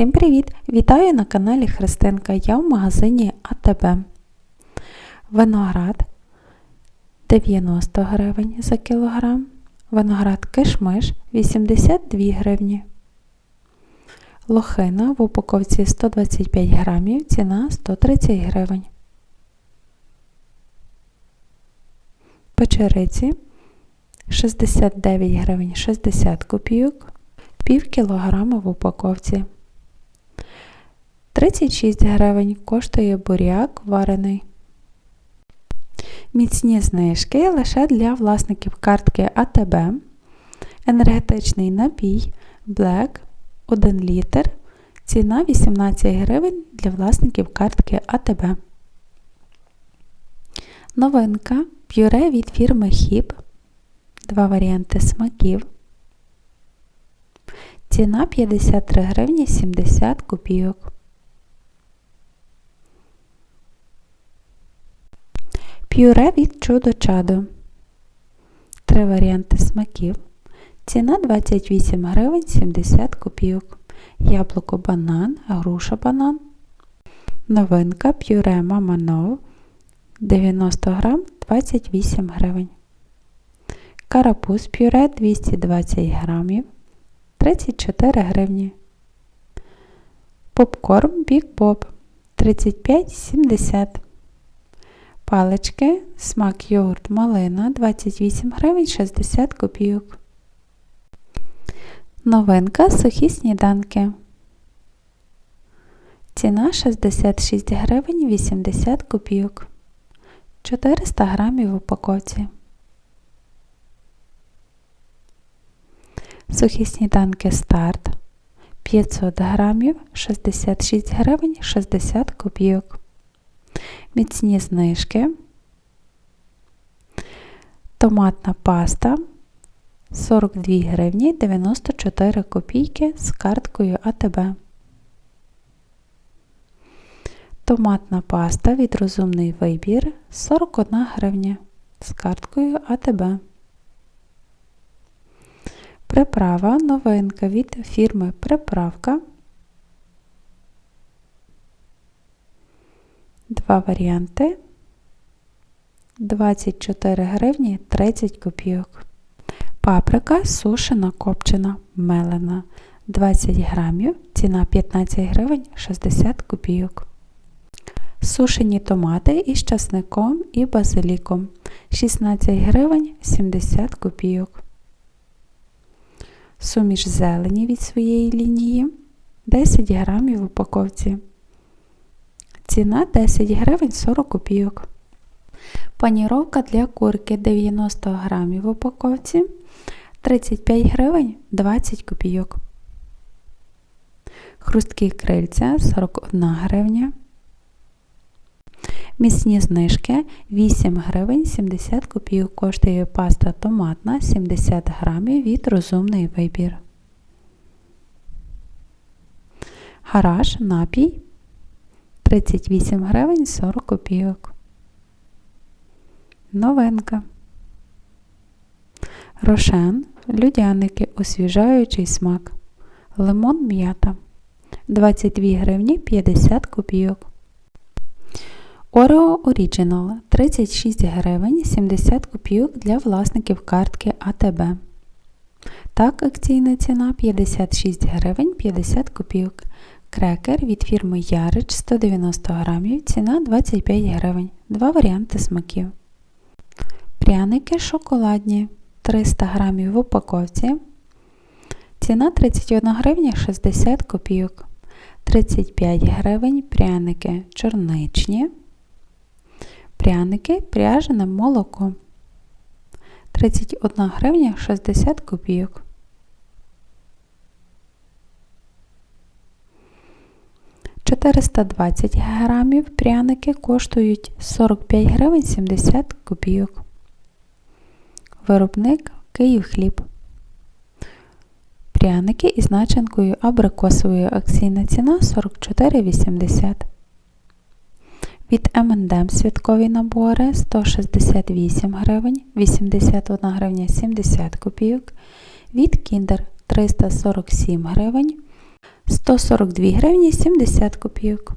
Всім привіт! Вітаю на каналі Христинка. Я в магазині АТБ. Виноград 90 гривень за кілограм. Виноград кишмиш 82 гривні. Лохина в упаковці 125 грамів, ціна 130 гривень. Печериці 69 гривень 60 копійок, пів кілограма в упаковці. 36 гривень коштує буряк варений. Міцні знижки лише для власників картки АТБ. Енергетичний напій Black 1 літр. Ціна 18 гривень для власників картки АТБ. Новинка пюре від фірми Хіп. Два варіанти смаків. Ціна 53 гривні 70 копійок. Пюре від чудо чадо. Три варіанти смаків. Ціна 28 гривень 70 копійок. Яблуко банан, груша банан. Новинка пюре Мама No 90 грам 28 гривень. Карапуз пюре 220 грамів 34 гривні. Попкорн Big Bob 35,70 Палички, смак йогурт малина 28 гривень 60 копійок. Новинка сухі сніданки. Ціна 66 гривень 80 копійок. 400 грамів в упаковці. Сухі сніданки старт 500 грамів 66 гривень 60 копійок міцні знижки, томатна паста 42 гривні 94 копійки з карткою АТБ. Томатна паста від розумний вибір 41 гривня з карткою АТБ. Приправа новинка від фірми Приправка Два варіанти 24 гривні 30 копійок. Паприка сушена копчена мелена 20 грамів, ціна 15 гривень 60 копійок. Сушені томати із часником і базиліком 16 гривень 70 копійок. Суміш зелені від своєї лінії 10 грамів в упаковці. Ціна 10 гривень 40 копійок. Паніровка для курки 90 грамів в упаковці 35 гривень 20 копійок. Хрусткі крильця 41 гривня. Місні знижки 8 гривень 70 копійок коштує паста томатна 70 грамів від розумний вибір. Гараж напій 38 гривень 40 копійок. Новинка. Рошен, людяники, освіжаючий смак. Лимон м'ята 22 гривні 50 копійок. Орео Original 36 гривень 70 копійок для власників картки АТБ. Так, акційна ціна 56 гривень 50 копійок. Крекер від фірми Ярич 190 грамів, ціна 25 гривень. Два варіанти смаків. Пряники шоколадні 300 грамів в упаковці. Ціна 31 гривня 60 копійок. 35 гривень пряники чорничні. Пряники пряжене молоко. 31 гривня 60 копійок. 420 грамів пряники коштують 45 гривень 70 копійок. Виробник Київ хліб. Пряники із начинкою абрикосовою акційна ціна 44,80. Від M&M святкові набори 168 гривень, 81 гривня 70 копійок. Від Kinder 347 гривень, 142 гривні 70 копійок.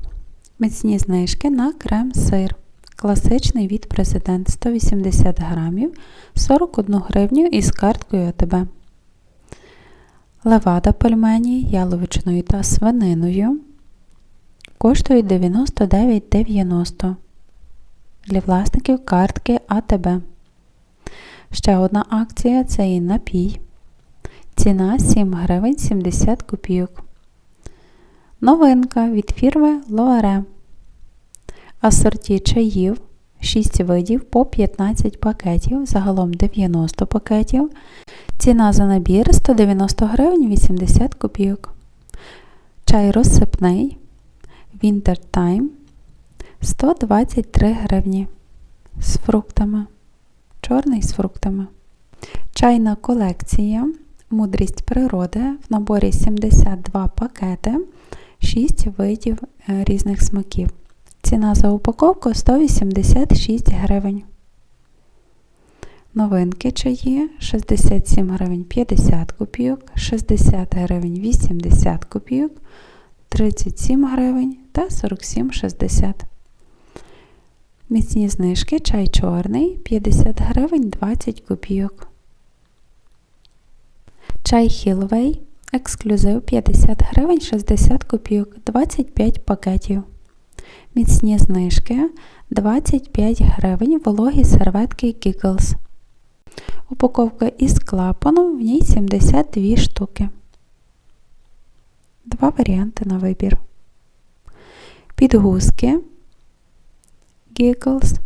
Міцні знижки на крем-сир. Класичний від президент 180 грамів 41 гривню із карткою АТБ. Левада пельмені яловичиною та свининою коштує 99,90 для власників картки АТБ. Ще одна акція це і напій. Ціна 7 гривень 70 копійок. Новинка від фірми Лоаре. Асорті чаїв 6 видів по 15 пакетів, загалом 90 пакетів. Ціна за набір 190 гривень 80 копійок. Чай розсипний Winter Time 123 гривні з фруктами. Чорний з фруктами. Чайна колекція. Мудрість природи в наборі 72 пакети, 6 видів е, різних смаків. Ціна за упаковку 186 гривень. Новинки чаї 67 гривень 50 копійок, 60 гривень 80 копійок, 37 гривень та 47,60. Міцні знижки чай чорний 50 гривень 20 копійок. Чай Хілвей ексклюзив 50 гривень 60 копійок 25 пакетів. Міцні знижки 25 гривень вологі серветки Giggles. Упаковка із клапаном, в ній 72 штуки. Два варіанти на вибір. Підгузки Giggles.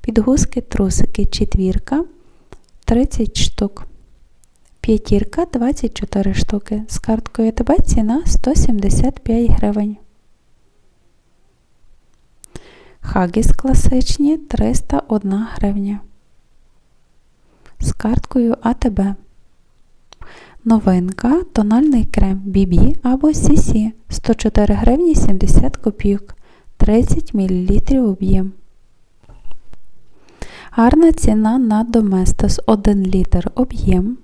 Підгузки трусики четвірка 30 штук. П'ятірка 24 штуки. З карткою ТБ ціна 175 гривень. Хагіс класичні 301 гривня. З карткою АТБ. Новинка тональний крем BB або CC 104 гривні 70 копійок 30 мл об'єм. Гарна ціна на Доместос 1 літр об'єм.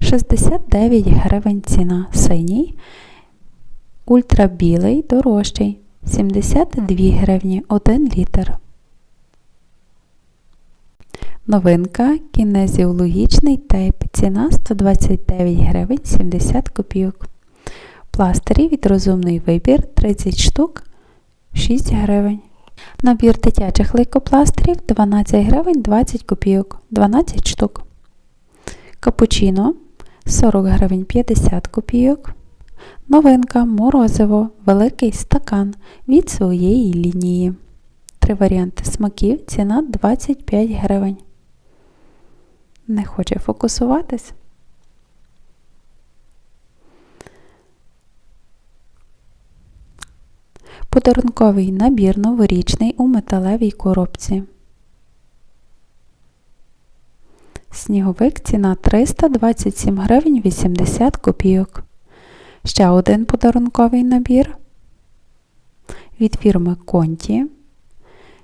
69 гривень ціна синій. Ультрабілий дорожчий 72 гривні 1 літр. Новинка кінезіологічний тейп. Ціна 129 гривень 70 копійок. Пластирі від розумний вибір 30 штук 6 гривень. Набір дитячих лейкопластирів 12 гривень 20 копійок 12 штук. Капучино 40 гривень 50 копійок. Новинка морозиво великий стакан від своєї лінії. Три варіанти смаків. Ціна 25 гривень. Не хоче фокусуватись. Подарунковий набір новорічний у металевій коробці. Сніговик ціна 327 гривень 80 копійок. Ще один подарунковий набір від фірми Конті.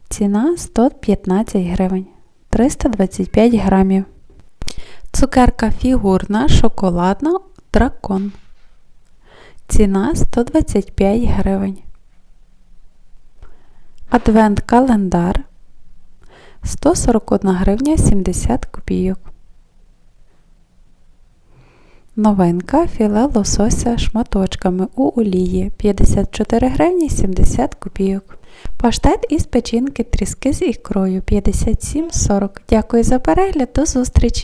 Ціна 115 гривень 325 грамів. Цукерка фігурна шоколадна дракон. Ціна 125 гривень. Адвент календар 141 гривня 70 копійок. Новинка філе лосося шматочками у олії 54 гривні 70 копійок. Паштет із печінки тріски з ікрою 57,40. Дякую за перегляд, до зустрічі!